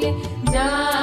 গে যা